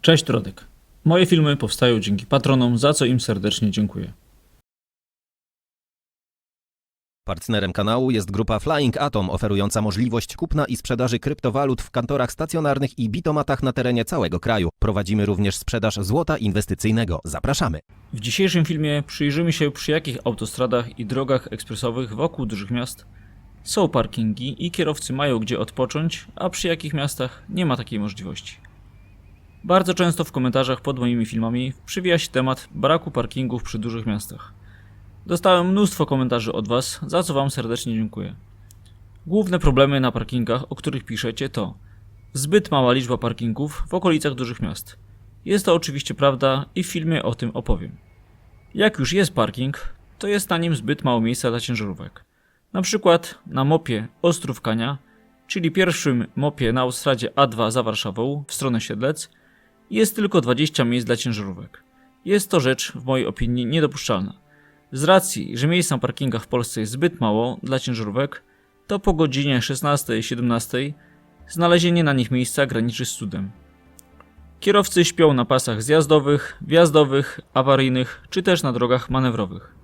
Cześć Rodek. Moje filmy powstają dzięki patronom, za co im serdecznie dziękuję. Partnerem kanału jest grupa Flying Atom, oferująca możliwość kupna i sprzedaży kryptowalut w kantorach stacjonarnych i bitomatach na terenie całego kraju. Prowadzimy również sprzedaż złota inwestycyjnego. Zapraszamy. W dzisiejszym filmie przyjrzymy się przy jakich autostradach i drogach ekspresowych wokół dużych miast są parkingi i kierowcy mają gdzie odpocząć, a przy jakich miastach nie ma takiej możliwości. Bardzo często w komentarzach pod moimi filmami przywija się temat braku parkingów przy dużych miastach. Dostałem mnóstwo komentarzy od Was, za co Wam serdecznie dziękuję. Główne problemy na parkingach, o których piszecie, to zbyt mała liczba parkingów w okolicach dużych miast. Jest to oczywiście prawda i w filmie o tym opowiem. Jak już jest parking, to jest na nim zbyt mało miejsca dla ciężarówek. Na przykład na mopie Ostrów Kania, czyli pierwszym mopie na autostradzie A2 za Warszawą w stronę Siedlec, jest tylko 20 miejsc dla ciężarówek. Jest to rzecz w mojej opinii niedopuszczalna. Z racji, że miejsc na parkingach w Polsce jest zbyt mało dla ciężarówek, to po godzinie 16-17 znalezienie na nich miejsca graniczy z cudem. Kierowcy śpią na pasach zjazdowych, wjazdowych, awaryjnych czy też na drogach manewrowych.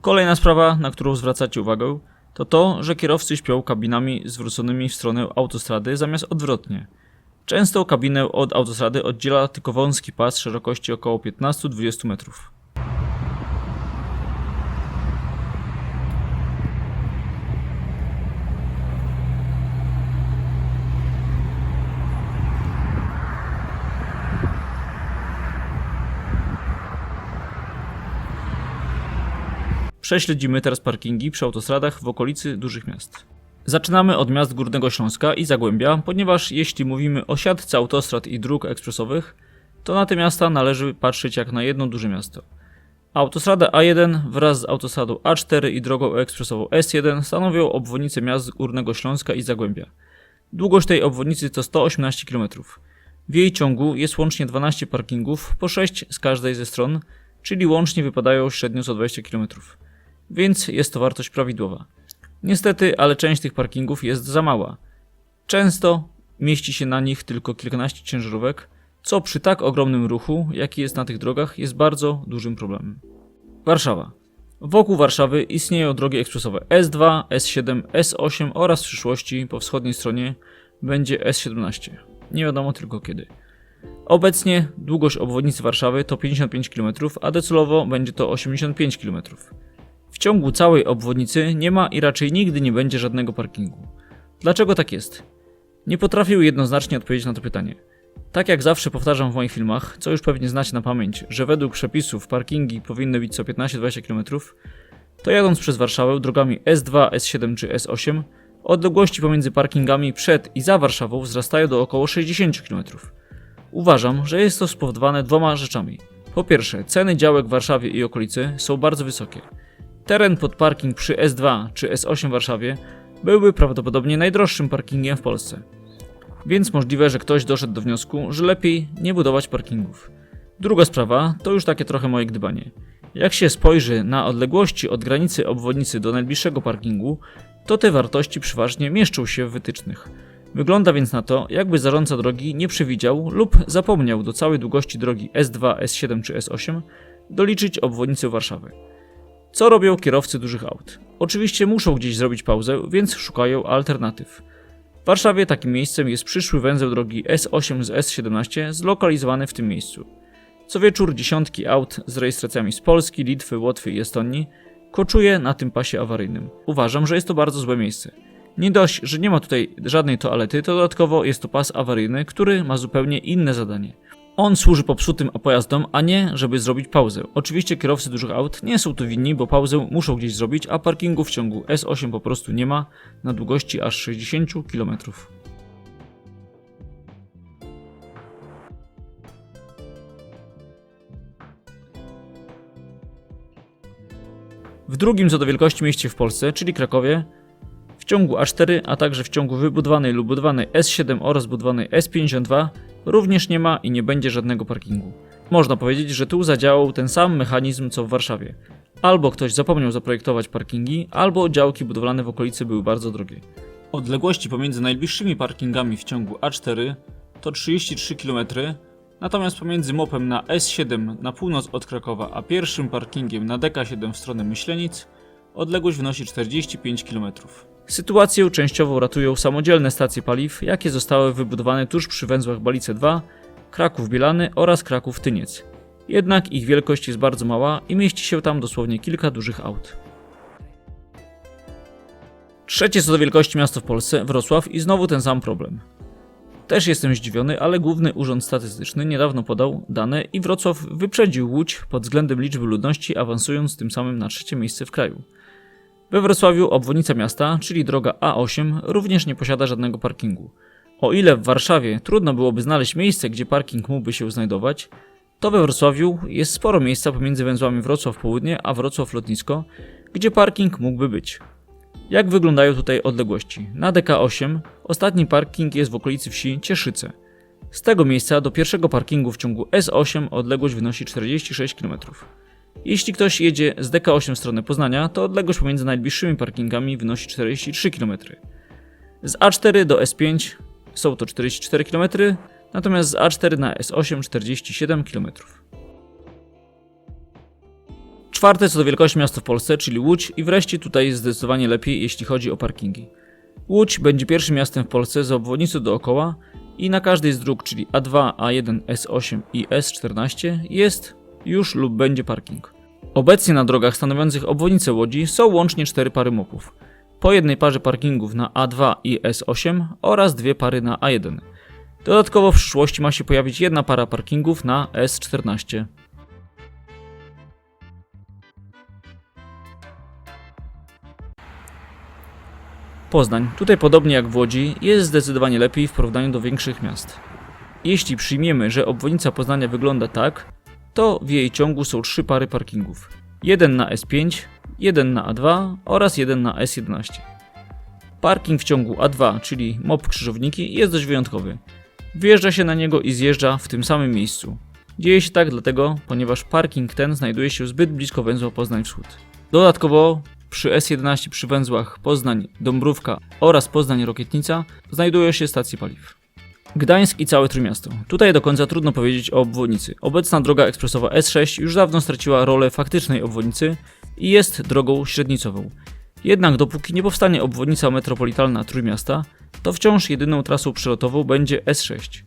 Kolejna sprawa, na którą zwracacie uwagę, to to, że kierowcy śpią kabinami zwróconymi w stronę autostrady zamiast odwrotnie. Często kabinę od autostrady oddziela tylko wąski pas szerokości około 15-20 metrów. Prześledzimy teraz parkingi przy autostradach w okolicy dużych miast. Zaczynamy od miast Górnego Śląska i Zagłębia, ponieważ jeśli mówimy o siatce autostrad i dróg ekspresowych, to na te miasta należy patrzeć jak na jedno duże miasto. Autostrada A1 wraz z autostradą A4 i drogą ekspresową S1 stanowią obwodnicę miast Górnego Śląska i Zagłębia. Długość tej obwodnicy to 118 km. W jej ciągu jest łącznie 12 parkingów, po 6 z każdej ze stron, czyli łącznie wypadają średnio 120 km. Więc jest to wartość prawidłowa. Niestety, ale część tych parkingów jest za mała. Często mieści się na nich tylko kilkanaście ciężarówek, co przy tak ogromnym ruchu, jaki jest na tych drogach, jest bardzo dużym problemem. Warszawa. Wokół Warszawy istnieją drogi ekspresowe S2, S7, S8 oraz w przyszłości po wschodniej stronie będzie S17. Nie wiadomo tylko kiedy. Obecnie długość obwodnicy Warszawy to 55 km, a docelowo będzie to 85 km. W ciągu całej obwodnicy nie ma i raczej nigdy nie będzie żadnego parkingu. Dlaczego tak jest? Nie potrafię jednoznacznie odpowiedzieć na to pytanie. Tak jak zawsze powtarzam w moich filmach, co już pewnie znacie na pamięć, że według przepisów parkingi powinny być co 15-20 km, to jadąc przez Warszawę drogami S2, S7 czy S8, odległości pomiędzy parkingami przed i za Warszawą wzrastają do około 60 km. Uważam, że jest to spowodowane dwoma rzeczami. Po pierwsze, ceny działek w Warszawie i okolicy są bardzo wysokie. Teren pod parking przy S2 czy S8 w Warszawie byłby prawdopodobnie najdroższym parkingiem w Polsce. Więc możliwe, że ktoś doszedł do wniosku, że lepiej nie budować parkingów. Druga sprawa to już takie trochę moje gdybanie. Jak się spojrzy na odległości od granicy obwodnicy do najbliższego parkingu, to te wartości przeważnie mieszczą się w wytycznych. Wygląda więc na to, jakby zarządca drogi nie przewidział lub zapomniał do całej długości drogi S2, S7 czy S8 doliczyć obwodnicę Warszawy. Co robią kierowcy dużych aut? Oczywiście muszą gdzieś zrobić pauzę, więc szukają alternatyw. W Warszawie takim miejscem jest przyszły węzeł drogi S8 z S17 zlokalizowany w tym miejscu. Co wieczór dziesiątki aut z rejestracjami z Polski, Litwy, Łotwy i Estonii koczuje na tym pasie awaryjnym. Uważam, że jest to bardzo złe miejsce. Nie dość, że nie ma tutaj żadnej toalety, to dodatkowo jest to pas awaryjny, który ma zupełnie inne zadanie. On służy popsutym pojazdom, a nie, żeby zrobić pauzę. Oczywiście kierowcy dużych aut nie są tu winni, bo pauzę muszą gdzieś zrobić, a parkingu w ciągu S8 po prostu nie ma na długości aż 60 km. W drugim co do wielkości mieście w Polsce, czyli Krakowie, w ciągu A4, a także w ciągu wybudowanej lub budowanej S7 oraz budowanej S52 również nie ma i nie będzie żadnego parkingu. Można powiedzieć, że tu zadziałał ten sam mechanizm co w Warszawie. Albo ktoś zapomniał zaprojektować parkingi, albo działki budowlane w okolicy były bardzo drogie. Odległości pomiędzy najbliższymi parkingami w ciągu A4 to 33 km Natomiast pomiędzy mopem na S7 na północ od Krakowa, a pierwszym parkingiem na DK7 w stronę Myślenic, odległość wynosi 45 km. Sytuację częściowo ratują samodzielne stacje paliw, jakie zostały wybudowane tuż przy węzłach Balice 2, Kraków-Bielany oraz Kraków-Tyniec. Jednak ich wielkość jest bardzo mała i mieści się tam dosłownie kilka dużych aut. Trzecie co do wielkości miasto w Polsce, Wrocław i znowu ten sam problem. Też jestem zdziwiony, ale Główny Urząd Statystyczny niedawno podał dane i Wrocław wyprzedził Łódź pod względem liczby ludności, awansując tym samym na trzecie miejsce w kraju. We Wrocławiu obwodnica miasta, czyli droga A8, również nie posiada żadnego parkingu. O ile w Warszawie trudno byłoby znaleźć miejsce, gdzie parking mógłby się znajdować, to we Wrocławiu jest sporo miejsca pomiędzy węzłami Wrocław Południe a Wrocław Lotnisko, gdzie parking mógłby być. Jak wyglądają tutaj odległości? Na DK8 ostatni parking jest w okolicy wsi Cieszyce. Z tego miejsca do pierwszego parkingu w ciągu S8 odległość wynosi 46 km. Jeśli ktoś jedzie z DK8 w stronę Poznania, to odległość pomiędzy najbliższymi parkingami wynosi 43 km. Z A4 do S5 są to 44 km, natomiast z A4 na S8 47 km. Czwarte co do wielkości miasto w Polsce, czyli Łódź i wreszcie tutaj jest zdecydowanie lepiej jeśli chodzi o parkingi. Łódź będzie pierwszym miastem w Polsce z obwodnicą dookoła i na każdej z dróg, czyli A2, A1, S8 i S14 jest już lub będzie parking. Obecnie na drogach stanowiących obwodnicę Łodzi są łącznie cztery pary mopów. Po jednej parze parkingów na A2 i S8 oraz dwie pary na A1. Dodatkowo w przyszłości ma się pojawić jedna para parkingów na S14. Poznań, tutaj podobnie jak w Łodzi, jest zdecydowanie lepiej w porównaniu do większych miast. Jeśli przyjmiemy, że obwodnica Poznania wygląda tak, to w jej ciągu są trzy pary parkingów. Jeden na S5, jeden na A2 oraz jeden na S11. Parking w ciągu A2, czyli MOP Krzyżowniki, jest dość wyjątkowy. Wjeżdża się na niego i zjeżdża w tym samym miejscu. Dzieje się tak dlatego, ponieważ parking ten znajduje się zbyt blisko węzła Poznań Wschód. Dodatkowo przy S11 przy węzłach Poznań, Dąbrówka oraz Poznań Rokietnica znajdują się stacje paliw. Gdańsk i całe Trójmiasto. Tutaj do końca trudno powiedzieć o obwodnicy. Obecna droga ekspresowa S6 już dawno straciła rolę faktycznej obwodnicy i jest drogą średnicową. Jednak dopóki nie powstanie obwodnica metropolitalna Trójmiasta, to wciąż jedyną trasą przelotową będzie S6.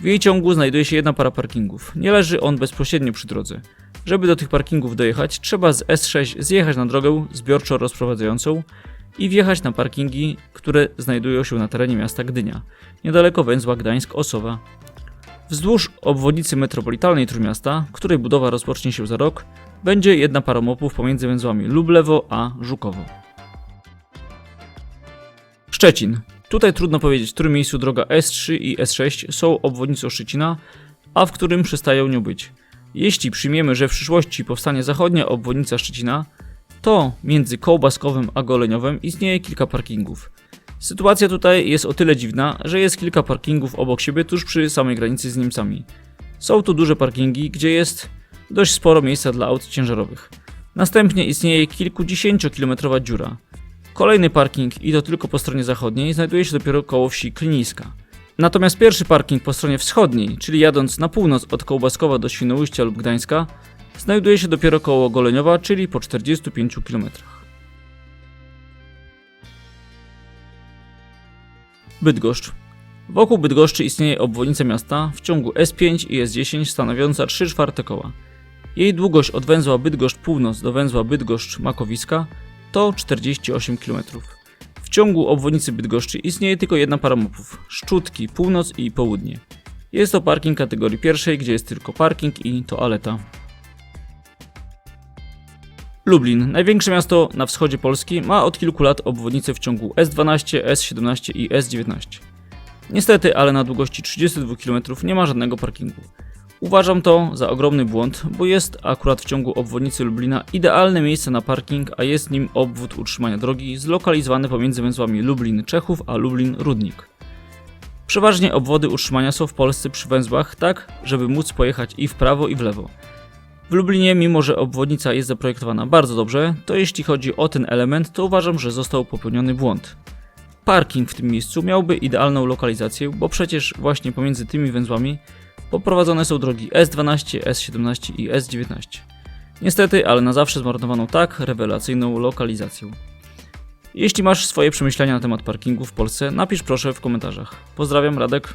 W jej ciągu znajduje się jedna para parkingów. Nie leży on bezpośrednio przy drodze. Żeby do tych parkingów dojechać, trzeba z S6 zjechać na drogę zbiorczo rozprowadzającą i wjechać na parkingi, które znajdują się na terenie miasta Gdynia, niedaleko węzła Gdańsk-Osowa. Wzdłuż obwodnicy metropolitalnej Trójmiasta, której budowa rozpocznie się za rok, będzie jedna para mopów pomiędzy węzłami Lublewo a Żukowo. Szczecin. Tutaj trudno powiedzieć, w którym miejscu droga S3 i S6 są obwodnicą Szczecina, a w którym przestają nią być. Jeśli przyjmiemy, że w przyszłości powstanie zachodnia obwodnica Szczecina, to między Kołbaskowym a Goleniowem istnieje kilka parkingów. Sytuacja tutaj jest o tyle dziwna, że jest kilka parkingów obok siebie tuż przy samej granicy z Niemcami. Są tu duże parkingi, gdzie jest dość sporo miejsca dla aut ciężarowych. Następnie istnieje kilkudziesięciokilometrowa dziura. Kolejny parking, i to tylko po stronie zachodniej, znajduje się dopiero koło wsi Kliniska. Natomiast pierwszy parking po stronie wschodniej, czyli jadąc na północ od Kołbaskowa do Świnoujścia lub Gdańska, znajduje się dopiero koło Goleniowa, czyli po 45 km. Bydgoszcz. Wokół Bydgoszczy istnieje obwodnica miasta w ciągu S5 i S10 stanowiąca 3 czwarte koła. Jej długość od węzła Bydgoszcz Północ do węzła Bydgoszcz Makowiska to 48 km. W ciągu obwodnicy Bydgoszczy istnieje tylko jedna para mopów Szczutki, Północ i Południe. Jest to parking kategorii pierwszej, gdzie jest tylko parking i toaleta. Lublin, największe miasto na wschodzie Polski, ma od kilku lat obwodnicę w ciągu S12, S17 i S19. Niestety, ale na długości 32 km nie ma żadnego parkingu. Uważam to za ogromny błąd, bo jest akurat w ciągu obwodnicy Lublina idealne miejsce na parking, a jest nim obwód utrzymania drogi zlokalizowany pomiędzy węzłami Lublin Czechów a Lublin Rudnik. Przeważnie obwody utrzymania są w Polsce przy węzłach tak, żeby móc pojechać i w prawo i w lewo. W Lublinie, mimo że obwodnica jest zaprojektowana bardzo dobrze, to jeśli chodzi o ten element, to uważam, że został popełniony błąd. Parking w tym miejscu miałby idealną lokalizację, bo przecież właśnie pomiędzy tymi węzłami poprowadzone są drogi S12, S17 i S19. Niestety, ale na zawsze zmarnowano tak rewelacyjną lokalizację. Jeśli masz swoje przemyślenia na temat parkingu w Polsce, napisz proszę w komentarzach. Pozdrawiam, Radek.